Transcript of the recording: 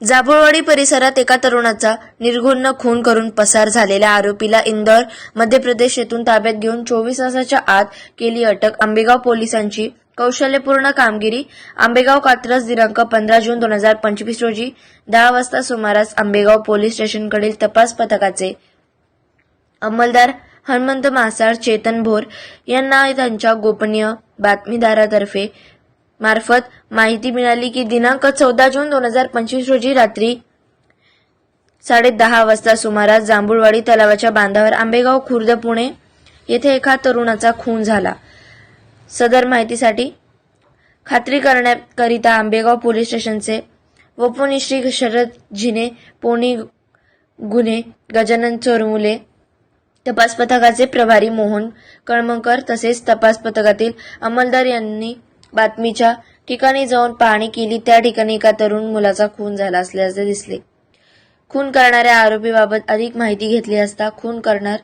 जाभोळवाडी परिसरात एका तरुणाचा निर्घुण्ण खून करून पसार झालेल्या आरोपीला इंदौर मध्य प्रदेश येथून ताब्यात घेऊन चोवीस तासाच्या आत केली अटक. आंबेगाव पोलिसांची कौशल्यपूर्ण कामगिरी. आंबेगाव कात्रज दिनांक पंधरा जून दोन हजार पंचवीस रोजी दहा वाजता सुमारास आंबेगाव पोलीस स्टेशनकडील तपास पथकाचे अंमलदार हनुमंत मासाळ चेतन भोर यांना त्यांच्या गोपनीय बातमीदारातर्फे मार्फत माहिती मिळाली की दिनांक चौदा जून दोन हजार पंचवीस रोजी रात्री साडे दहा वाजता सुमारास जांभूळवाडी तलावाच्या बांधावर आंबेगाव खुर्द पुणे येथे एका तरुणाचा खून झाला. सदर माहितीसाठी खात्री करण्याकरिता आंबेगाव पोलीस स्टेशनचे वपुनिश्री शरद झिने पोनी गुन्हे गजानन चोरमुले तपास पथकाचे प्रभारी मोहन कळमकर तसेच तपास पथकातील अंमलदार यांनी बातमीच्या ठिकाणी जाऊन पाहणी केली. त्या ठिकाणी एका तरुण मुलाचा खून झाला असल्याचे दिसले. खून करणाऱ्या आरोपीबाबत अधिक माहिती घेतली असता खून करणार